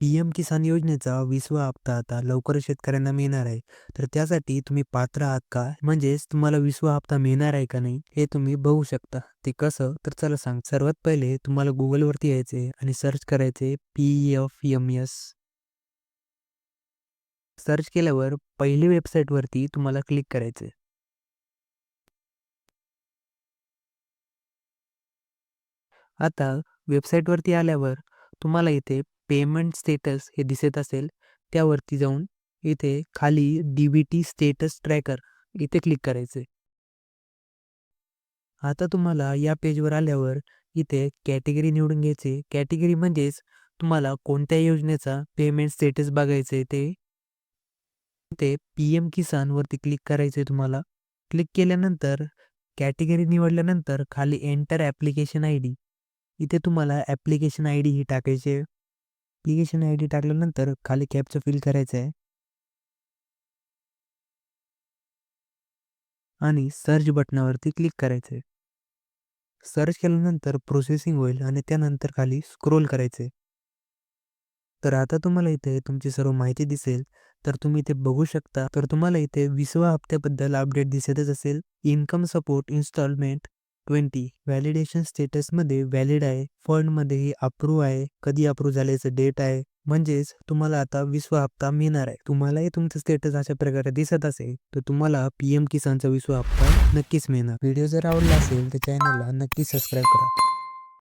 P-M किसान योजनेचा 20वा हप्ता आता लवकर शेतकऱ्यांना मिळणार आहे. तर त्यासाठी तुम्ही पात्र आहात का? म्हणजेच तुम्हाला 20वा हप्ता मिळणार आहे का नाही? हे तुम्ही बघू शकता. ते कसं? तर चला सांग. सर्वात पहिले तुम्हाला गुगलवरती यायचे आणि सर्च करायचे पी-एफ-एम-एस. सर्च केल्यावर पहिली वेबसाईटवरती तुम्हाला क्लिक करायचे आता वेबसाईटवरती आल्यावर तुम्हाला इथे पेमेंट स्टेटस हे दिसत असेल, त्यावरती जाऊन इथे खाली D B T status tracker इथे क्लिक करायचे आता तुम्हाला या पेजवर आल्यावर इथे कॅटेगरी निवडून घ्यायची. कॅटेगरी म्हणजेच तुम्हाला कोणत्या योजनेचा पेमेंट स्टेटस बघायचं आहे ते. पी-एम किसानवरती क्लिक करायचे तुम्हाला. क्लिक केल्यानंतर कॅटेगरी निवडल्यानंतर खाली एंटर ॲप्लिकेशन आय डी इथे तुम्हाला ॲप्लिकेशन आय डी ही टाकायची ॲप्लिकेशन आय डी टाकल्यानंतर खाली कॅपचं फिल करायचं आहे. आणि सर्च बटनावरती क्लिक करायचं आहे. सर्च केल्यानंतर प्रोसेसिंग होईल आणि त्यानंतर खाली स्क्रोल करायचे तर आता तुम्हाला इथे तुमची सर्व माहिती दिसेल. तर तुम्ही इथे बघू शकता. तर तुम्हाला इथे 20व्या हप्त्याबद्दल अपडेट दिसतच असेल. इन्कम सपोर्ट इन्स्टॉलमेंट 20 व्हॅलिडेशन स्टेटसमध्ये व्हॅलिड आहे. फंडमध्येही अप्रूव्ह आहे. कधी अप्रूव्ह झाल्याचं डेट आहे. म्हणजेच तुम्हाला आता 20वा हप्ता मिळणार आहे. तुम्हालाही तुमचं स्टेटस अशा प्रकारे दिसत असेल, तर तुम्हाला पीएम किसानचा 20वा हप्ता नक्कीच मिळणार. व्हिडिओ जर आवडला असेल तर चॅनलला नक्की सबस्क्राईब करा.